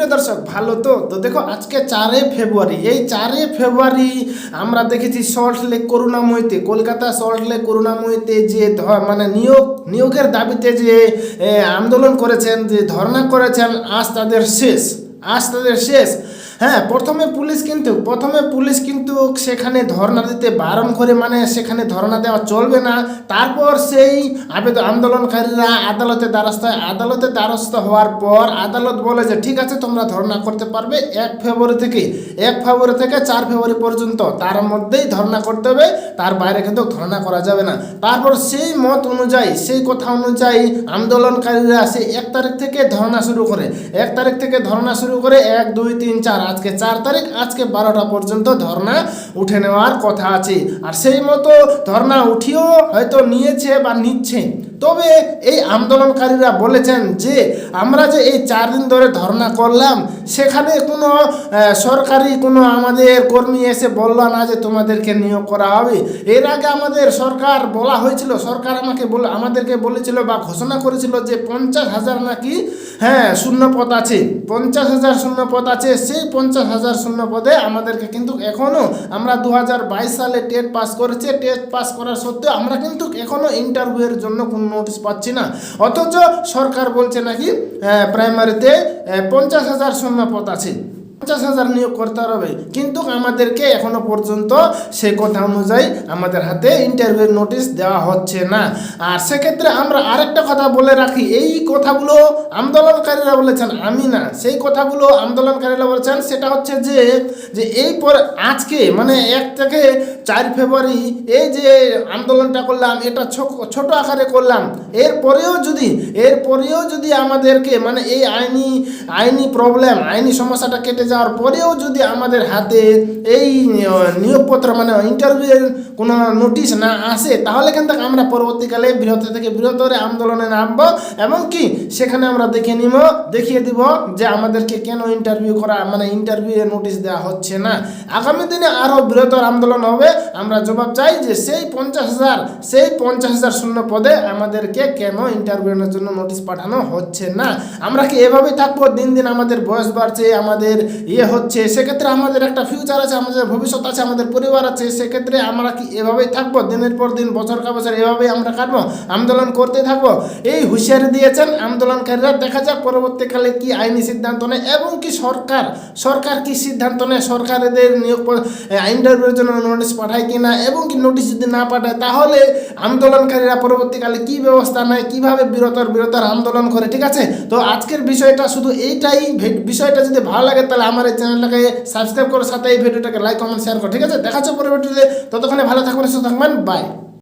প্রিয় দর্শক, ভালো তো? তো দেখো, আজকে চারে ফেব্রুয়ারি। এই চারে ফেব্রুয়ারি আমরা দেখেছি সল্ট লেক করুণাময়ীতে, কলকাতা সল্ট লেক করুণাময়ীতে যে মানে নিয়োগ, নিয়োগের দাবিতে যে আন্দোলন করেছেন, যে ধর্ণা করেছেন, আজ তাদের শেষ, আজ তাদের শেষ। হ্যাঁ প্রথমে পুলিশ কিন্তু, প্রথমে পুলিশ কিন্তু সেখানে ধর্ণা দিতে, বারণ করে মানে সেখানে ধর্ণা দেওয়া চলবে না। তারপর সেই আবেদন আন্দোলনকারীরা আদালতে দ্বারস্থ হয় আদালতে দ্বারস্থ হওয়ার পর আদালত বলে যে, ঠিক আছে, তোমরা ধর্ণা করতে পারবে এক ফেব্রুয়ারি থেকে, এক ফেব্রুয়ারি থেকে চার ফেব্রুয়ারি পর্যন্ত। তার মধ্যেই ধর্ণা করতে হবে, তার বাইরে কিন্তু ধর্ণা করা যাবে না। তারপর সেই মত অনুযায়ী, সেই কথা অনুযায়ী আন্দোলনকারীরা সেই এক তারিখ থেকে ধর্ণা শুরু করে, এক তারিখ থেকে ধর্ণা শুরু করে এক, দুই, তিন, চার। আজকে চার তারিখ, আজকে বারোটা পর্যন্ত ধর্ণা উঠে নেওয়ার কথা আছে। আর সেই মতো ধর্ণা উঠিয়েও হয়তো নিয়েছে বা নিচ্ছে। তবে এই আন্দোলনকারীরা বলেছেন যে, আমরা যে এই চার দিন ধরে ধর্ণা করলাম, সেখানে কোনো সরকারি কোনো আমাদের কর্মী এসে বলল না যে তোমাদেরকে নিয়োগ করা হবে। এর আগে আমাদের সরকার বলা হয়েছিল, সরকার আমাকে বলে, আমাদেরকে বলেছিল বা ঘোষণা করেছিল যে পঞ্চাশ হাজার নাকি হ্যাঁ শূন্য পদ আছে। পঞ্চাশ হাজার শূন্য পদ আছে, সেই পঞ্চাশ হাজার শূন্য পদে আমাদেরকে কিন্তু এখনও আমরা দু হাজার বাইশ সালে টেট পাস করেছি। টেট পাস করার সত্ত্বেও আমরা কিন্তু এখনও ইন্টারভিউয়ের জন্য কোনো নোটিশ পাচ্ছি না। অথচ সরকার বলছে নাকি প্রাইমারিতে পঞ্চাশ হাজার শূন্য পদ আছে। পঞ্চাশ হাজার নিয়োগ করতে হবে। কিন্তু আমাদেরকে এখনও পর্যন্ত সে কথা অনুযায়ী আমাদের হাতে ইন্টারভিউ নোটিশ দেওয়া হচ্ছে না। আর সেক্ষেত্রে আমরা আরেকটা কথা বলে রাখি, এই কথাগুলো আন্দোলনকারীরা বলেছেন, আমি না। সেই কথাগুলো আন্দোলনকারীরা বলেছেন, সেটা হচ্ছে যে যে এই পর আজকে মানে এক থেকে চার ফেব্রুয়ারি, এই যে আন্দোলনটা করলাম, এটা ছোট আকারে করলাম, এরপরেও যদি এরপরেও যদি আমাদেরকে মানে এই আইনি আইনি প্রবলেম আইনি সমস্যাটা কেটে যাওয়ার পরেও যদি আমাদের হাতে এই নিয়োগপত্র মানে ইন্টারভিউয়ের কোনো নোটিশ না আসে, তাহলে কিন্তু আমরা পরবর্তীকালে বৃহত্তর থেকে বৃহত্তর আন্দোলনে নামবো এবং কি সেখানে আমরা দেখে নিব, দেখিয়ে দিব যে আমাদেরকে কেন ইন্টারভিউ করা মানে ইন্টারভিউ নোটিশ দেওয়া হচ্ছে না। আগামী দিনে আরও বৃহত্তর আন্দোলন হবে। আমরা জবাব চাই যে সেই পঞ্চাশ হাজার, সেই পঞ্চাশ হাজার শূন্য পদে আমাদেরকে কেন ইন্টারভিউয়ের জন্য নোটিশ পাঠানো হচ্ছে না? আমরা কি এভাবেই থাকব? দিন দিন আমাদের বয়স বাড়ছে, আমাদের ইয়ে হচ্ছে, সেক্ষেত্রে আমাদের একটা ফিউচার আছে, আমাদের ভবিষ্যৎ আছে, আমাদের পরিবার আছে, সেক্ষেত্রে আমরা কি এভাবেই থাকব? দিনের পর দিন, বছর কা বছর এভাবেই আমরা কাটবো, আন্দোলন করতে থাকব। এই হুঁশিয়ারি দিয়েছেন আন্দোলনকারীরা, দেখা যাক পরবর্তীকালে কি আইনি সিদ্ধান্ত নেয় এবং কি সরকার সরকার কি সিদ্ধান্ত নেয়? সরকার এদের নিয়োগ ইন্টারভিউর জন্য নোটিশ পাঠায় কি না এবং কি নোটিশ যদি না পাঠায়, তাহলে আন্দোলনকারীরা পরবর্তীকালে কি ব্যবস্থা নেয়? কীভাবে বৃহত্তর বৃহত্তর আন্দোলন করে? ঠিক আছে? তো আজকের বিষয়টা শুধু এইটাই বিষয়টা যদি ভালো লাগে, তাহলে আমার এই চ্যানেলটাকে সাবস্ক্রাইব করে সাথে এই ভিডিওটাকে লাইক কমেন্ট শেয়ার করো, ঠিক আছে? দেখাচ্ছ পরে ভিডিওতে ততক্ষণে ভালো থাকবেন, সুস্থ থাকবেন বাই